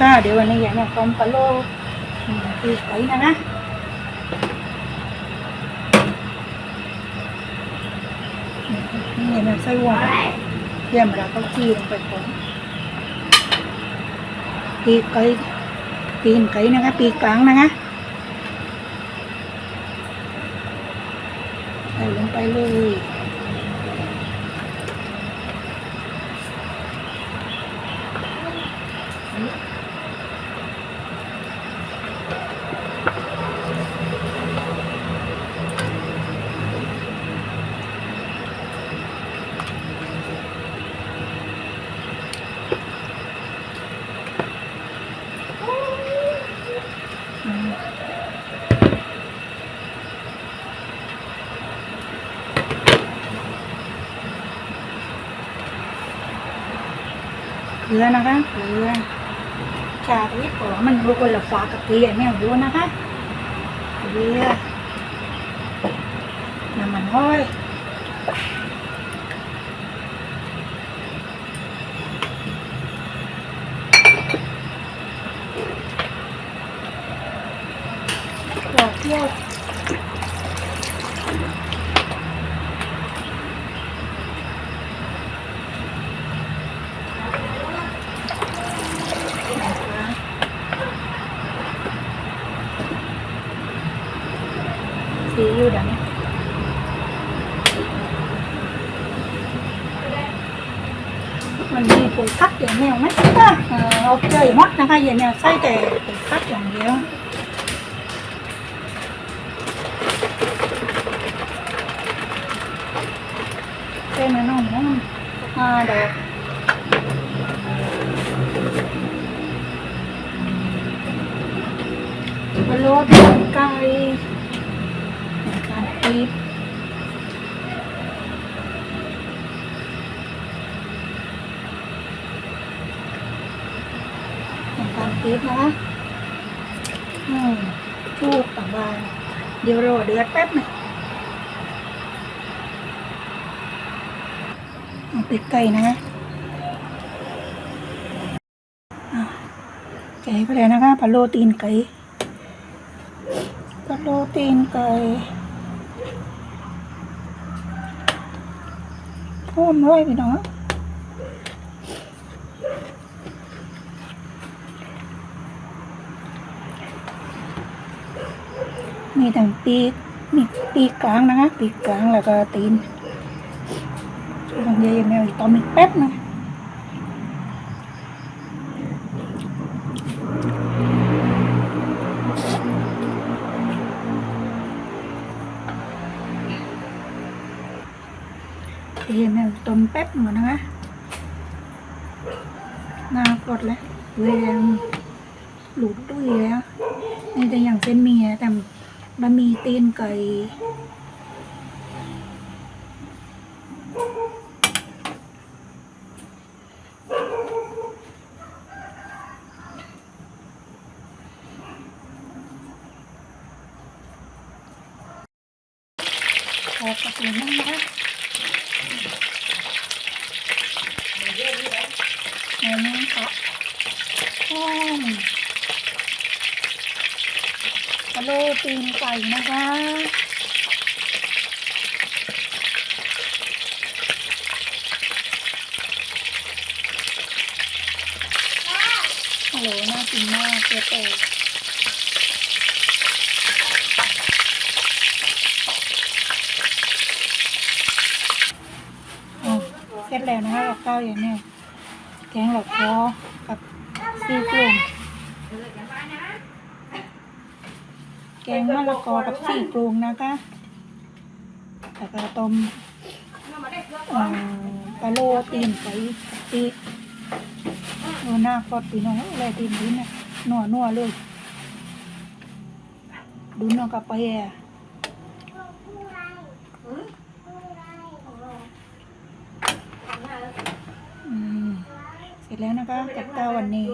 ค่ะเดี๋ยววันนี้อย่างเนี้ยต้มปลาโลตีไก่นะนะนี่เนี้ยไส้หวานเยี่ยมเราก็จีลงไปก่อนปีกไก่ปีนไก่นะคะปีกกลางนะคะใส่ลงไปเลยอื เกลือนะคะเกลือชาที่ก่อมันรู้คนละฟ้ากับเกลือเนี่รู้นะคะเกลือน้ำมันห้อยดอกเที่ยว ซีอิ๊วดำมันมีปุ๋ยคัดอย่างเดียวไหมคะเอ่อเอาเส่งต่ปุ๋ยคัดอย่างเดียวเป็นน้องน้องอ่าดอกมะโลดไก่การปี๊บการปี๊บนะคะอืมชูต่างบานเดี๋ยวรอเดือดแป๊บหนึ่งเอาเป็ดไก่นะคะอะแกะไปเลยนะคะปลาโลตีนไก่ปลาโลตีนไก่ พ่นร้อยไปเนาะมีทั้งปีกมีปีกกลางนะคะปีกกลางแล้วก็ตีนบางทีแมวอีกตอมอีกแป๊บนะ เดี๋ยวแมต้มแป๊บหนึ่งนะคะนากดแล้วเวียนหลุดด้วยแล้วนี่แต่อย่างเส้นหมีอะแต่บะหมี่ตีนไก่พอกับเลยนั่งนะคะ เอานั่ค่ะห้องกะโลตีนไก่นะคะฮัลโหลน่ากินมากเจ๊เตยอะเสร็จแล้วนะคะกับข้าวอย่างนี้ แกงหลอกคอกับซีกรุงแกงมะละกอกับซีกรุงนะคะแล้วก็ต้มเอ่อกะโลตีนไก่ตีโอ้หน้ากอดปีน้องอะไรตีนดินน่ะนัวนัวเลยดูนัวกับไปอะ อืมเสร็จ แล้วนะคะกับข้าวันนี้